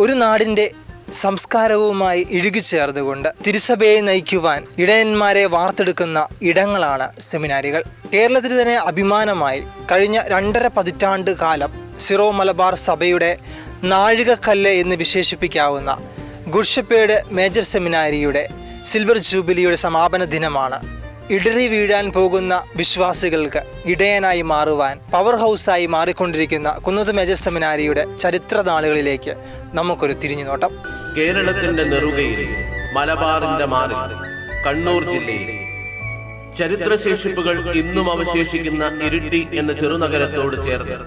ഒരു നാടിന്റെ സംസ്കാരവുമായി ഇഴുകിച്ചേർന്നുകൊണ്ട് തിരുസഭയെ നയിക്കുവാൻ ഇടയന്മാരെ വാർത്തെടുക്കുന്ന ഇടങ്ങളാണ് സെമിനാരികൾ. കേരളത്തിന് തന്നെ അഭിമാനമായി കഴിഞ്ഞ രണ്ടര പതിറ്റാണ്ട് കാലം സിറോ മലബാർ സഭയുടെ നാഴികക്കല്ല് എന്ന് വിശേഷിപ്പിക്കാവുന്ന ഗുർഷപ്പേട് മേജർ സെമിനാരിയുടെ സിൽവർ ജൂബിലിയുടെ സമാപന ദിനമാണ് ഇടറി വീഴാൻ പോകുന്ന വിശ്വാസികൾക്ക് ഇടയനായി മാറുവാൻ പവർ ഹൗസായി മാറിക്കൊണ്ടിരിക്കുന്ന കുന്നത്ത് മേജർ സെമിനാരിയുടെ ചരിത്ര നാളുകളിലേക്ക് നമുക്കൊരു തിരിഞ്ഞു നോട്ടം കേരളത്തിന്റെ നെറുകയിൽ മലബാറിന്റെ മാറി കണ്ണൂർ ജില്ലയിൽ ചരിത്രശേഷിപ്പുകൾ ഇന്നും അവശേഷിക്കുന്ന ഇരിട്ടി എന്ന ചെറുനഗരത്തോട് ചേർന്ന്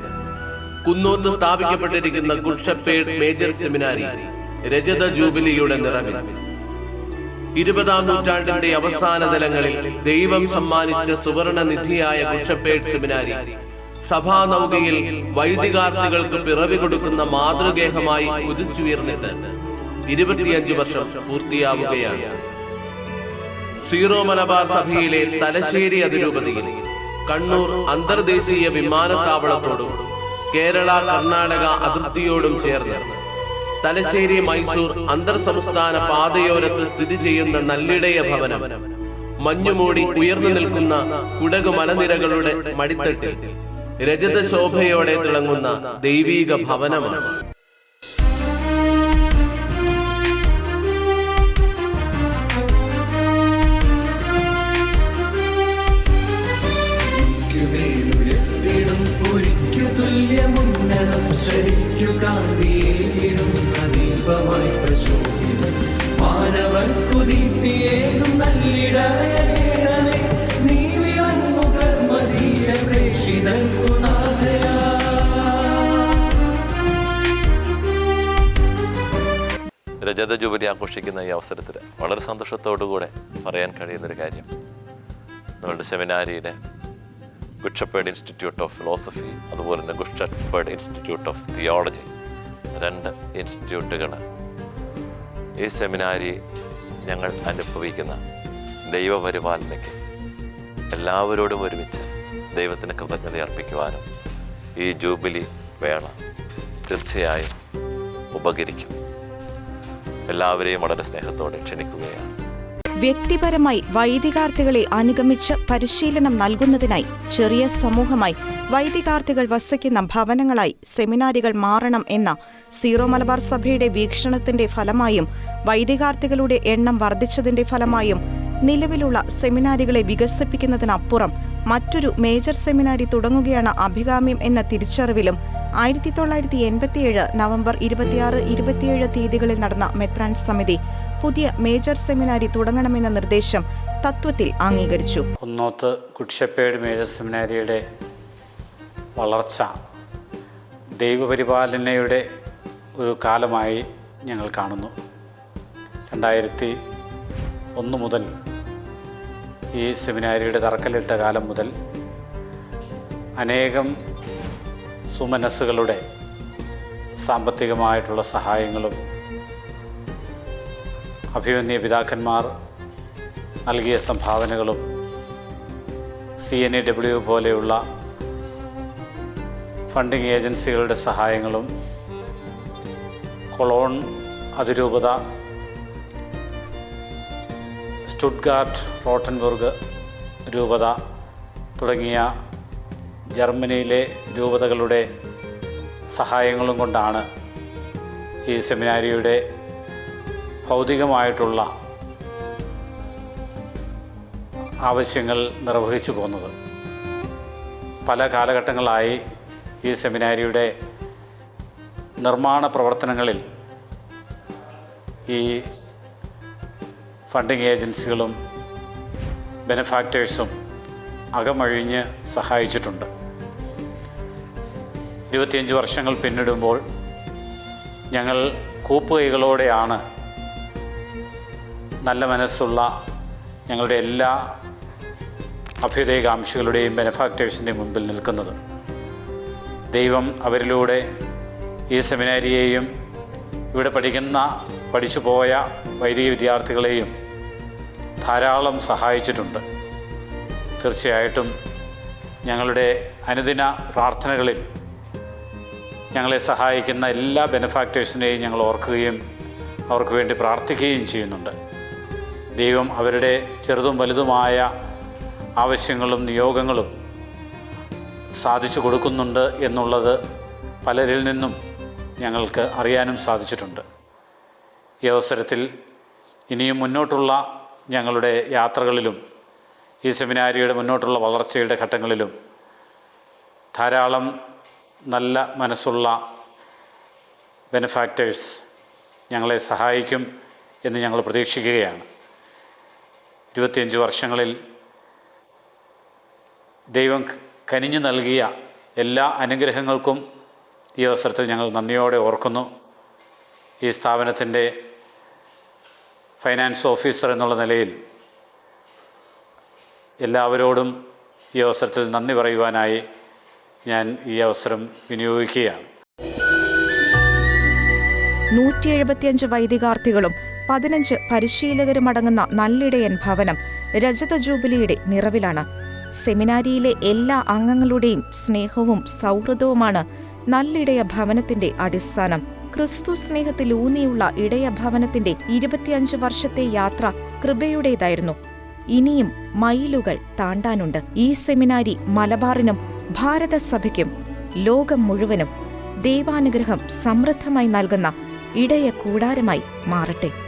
കുന്നോത്ത് സ്ഥാപിക്കപ്പെട്ടിരിക്കുന്ന ഗുഡ്ഷപ്പേഡ് മേജർ സെമിനാരി രജത ജൂബിലിയുടെ നിറവിൽ. ഇരുപതാം നൂറ്റാണ്ടിന്റെ അവസാന തലങ്ങളിൽ ദൈവം സമ്മാനിച്ച സുവർണ നിധിയായ കുക്ഷപ്പേട്ട് സെമിനാരി. സഭാ നൗകയിൽ വൈദികാർത്ഥികൾക്ക് പിറവി കൊടുക്കുന്ന മാതൃഗേഹമായി ഉദിച്ചുയർന്നിട്ട് ഇരുപത്തിയഞ്ചു വർഷം പൂർത്തിയാവുകയാണ്. സീറോ മലബാർ സഭയിലെ തലശ്ശേരി അതിരൂപതയിൽ കണ്ണൂർ അന്തർദേശീയ വിമാനത്താവളത്തോടും കേരള കർണാടക അതിർത്തിയോടും ചേർന്ന് തലശ്ശേരി മൈസൂർ അന്തർ സംസ്ഥാന പാതയോരത്ത് സ്ഥിതി ചെയ്യുന്ന നല്ലിടയ ഭവനം. മഞ്ഞുമൂടി ഉയർന്നു നിൽക്കുന്ന കുടക് മലനിരകളുടെ മടിത്തട്ടിൽ രജത ശോഭയോടെ തിളങ്ങുന്ന ദൈവീക ഭവനമാണ്. ശരിക്കു കാന്തിയേകിടുന്ന രജത ജൂബിലി ആഘോഷിക്കുന്ന ഈ അവസരത്തിൽ വളരെ സന്തോഷത്തോടുകൂടെ പറയാൻ കഴിയുന്നൊരു കാര്യം. നമ്മളുടെ സെമിനാരിയിലെ good shepherd institute of philosophy അതുപോലെ തന്നെ ഗുഡ്ഷപ്പേഡ് ഇൻസ്റ്റിറ്റ്യൂട്ട് ഓഫ് തിയോളജി രണ്ട് ഇൻസ്റ്റിറ്റ്യൂട്ടുകൾ ഈ സെമിനാരി ഞങ്ങൾ അനുഭവിക്കുന്ന ദൈവപരിപാലനയ്ക്ക് എല്ലാവരോടും ഒരുമിച്ച് ദൈവത്തിന് കൃതജ്ഞത അർപ്പിക്കുവാനും ഈ ജൂബിലി വേള തീർച്ചയായും ഉപകരിക്കും. എല്ലാവരെയും വളരെ സ്നേഹത്തോടെ ക്ഷണിക്കുകയാണ്. വ്യക്തിപരമായി വൈദികാർത്ഥികളെ അനുഗമിച്ച് പരിശീലനം നൽകുന്നതിനായി ചെറിയ സമൂഹമായി വൈദികാർത്ഥികൾ വസിക്കുന്ന ഭവനങ്ങളായി സെമിനാരികൾ മാറണം എന്ന സീറോ മലബാർ സഭയുടെ വീക്ഷണത്തിന്റെ ഫലമായും വൈദികാർത്ഥികളുടെ എണ്ണം വർദ്ധിച്ചതിന്റെ ഫലമായും നിലവിലുള്ള സെമിനാരികളെ വികസിപ്പിക്കുന്നതിനപ്പുറം മറ്റൊരു മേജർ സെമിനാരി തുടങ്ങുകയാണ് അഭികാമ്യം എന്ന തിരിച്ചറിവിലും. ആയിരത്തി തൊള്ളായിരത്തി എൺപത്തിയേഴ് നവംബർ ഇരുപത്തിയാറ് ഇരുപത്തിയേഴ് തീയതികളിൽ നടന്ന മെത്രാൻ സമിതി പുതിയ മേജർ സെമിനാരി തുടങ്ങണമെന്ന നിർദ്ദേശം തത്വത്തിൽ അംഗീകരിച്ചു. കുന്നോത്ത് കുഡ്ഷപ്പേഡ് മേജർ സെമിനാരിയുടെ വളർച്ച ദൈവപരിപാലനയുടെ ഒരു കാലമായി ഞങ്ങൾ കാണുന്നു. രണ്ടായിരത്തി ഒന്ന് മുതൽ ഈ സെമിനാരിയുടെ തറക്കല്ലിട്ട കാലം മുതൽ അനേകം സുമനസ്സുകളുടെ സാമ്പത്തികമായിട്ടുള്ള സഹായങ്ങളും അഭിമന്യ പിതാക്കന്മാർ നൽകിയ സംഭാവനകളും സി എൻ ഇ ഡബ്ല്യു പോലെയുള്ള ഫണ്ടിംഗ് ഏജൻസികളുടെ സഹായങ്ങളും കൊളോൺ അതിരൂപത സ്റ്റുഡ്ഗാർട്ട് റോട്ടൻബർഗ് രൂപത തുടങ്ങിയ ജർമ്മനിയിലെ രൂപതകളുടെ സഹായങ്ങളും കൊണ്ടാണ് ഈ സെമിനാരിയുടെ ഭൗതികമായിട്ടുള്ള ആവശ്യങ്ങൾ നിർവഹിച്ചു പോകുന്നത്. പല കാലഘട്ടങ്ങളായി ഈ സെമിനാരിയുടെ നിർമ്മാണ പ്രവർത്തനങ്ങളിൽ ഈ ഫണ്ടിംഗ് ഏജൻസികളും ബെനഫാക്ടേഴ്സും അകമഴിഞ്ഞ് സഹായിച്ചിട്ടുണ്ട്. ഇരുപത്തിയഞ്ച് വർഷങ്ങൾ പിന്നിടുമ്പോൾ ഞങ്ങൾ കൂപ്പുകൈകളോടെയാണ് നല്ല മനസ്സുള്ള ഞങ്ങളുടെ എല്ലാ അഭ്യുദയകാംക്ഷികളുടെയും ബെനഫാക്ടേഴ്സിന്റെയും മുമ്പിൽ നിൽക്കുന്നത്. ദൈവം അവരിലൂടെ ഈ സെമിനാരിയെയും ഇവിടെ പഠിക്കുന്ന പഠിച്ചു പോയ വൈദിക വിദ്യാർത്ഥികളെയും ധാരാളം സഹായിച്ചിട്ടുണ്ട്. തീർച്ചയായിട്ടും ഞങ്ങളുടെ അനുദിന പ്രാർത്ഥനകളിൽ ഞങ്ങളെ സഹായിക്കുന്ന എല്ലാ ബെനഫാക്ടേഴ്സിനെയും ഞങ്ങൾ ഓർക്കുകയും അവർക്ക് വേണ്ടി പ്രാർത്ഥിക്കുകയും ചെയ്യുന്നുണ്ട്. ദൈവം അവരുടെ ചെറുതും വലുതുമായ ആവശ്യങ്ങളും നിയോഗങ്ങളും സാധിച്ചു കൊടുക്കുന്നുണ്ട് എന്നുള്ളത് പലരിൽ നിന്നും ഞങ്ങൾക്ക് അറിയാനും സാധിച്ചിട്ടുണ്ട്. ഈ അവസരത്തിൽ ഇനിയും മുന്നോട്ടുള്ള ഞങ്ങളുടെ യാത്രകളിലും ഈ സെമിനാരിയുടെ മുന്നോട്ടുള്ള വളർച്ചയുടെ ഘട്ടങ്ങളിലും ധാരാളം നല്ല മനസ്സുള്ള ബെനഫാക്ടേഴ്സ് ഞങ്ങളെ സഹായിക്കും എന്ന് ഞങ്ങൾ പ്രതീക്ഷിക്കുകയാണ്. ഇരുപത്തിയഞ്ച് വർഷങ്ങളിൽ ദൈവം കനിഞ്ഞു നൽകിയ എല്ലാ അനുഗ്രഹങ്ങൾക്കും ഈ അവസരത്തിൽ ഞങ്ങൾ നന്ദിയോടെ ഓർക്കുന്നു. ഈ സ്ഥാപനത്തിന്റെ ഫൈനാൻസ് ഓഫീസർ എന്നുള്ള നിലയിൽ എല്ലാവരോടും ഈ അവസരത്തിൽ നന്ദി പറയുവാനായി ഞാൻ ഈ അവസരം വിനിയോഗിക്കുകയാണ്. നൂറ്റി എഴുപത്തിയഞ്ച് വൈദികാർത്ഥികളും പതിനഞ്ച് പരിശീലകരുമടങ്ങുന്ന നല്ലിടയൻ ഭവനം രജത ജൂബിലിയുടെ നിറവിലാണ്. സെമിനാരിയിലെ എല്ലാ അംഗങ്ങളുടെയും സ്നേഹവും സൗഹൃദവുമാണ് നല്ലിടയ ഭവനത്തിന്റെ അടിസ്ഥാനം. ക്രിസ്തു സ്നേഹത്തിൽ ഊന്നിയുള്ള ഇടയ ഭവനത്തിന്റെ ഇരുപത്തിയഞ്ച് വർഷത്തെ യാത്ര കൃപയുടേതായിരുന്നു. ഇനിയും മൈലുകൾ താണ്ടാനുണ്ട്. ഈ സെമിനാരി മലബാറിനും ഭാരതസഭയ്ക്കും ലോകം മുഴുവനും ദൈവാനുഗ്രഹം സമൃദ്ധമായി നൽകുന്ന ഇടയ കൂടാരമായി മാറട്ടെ.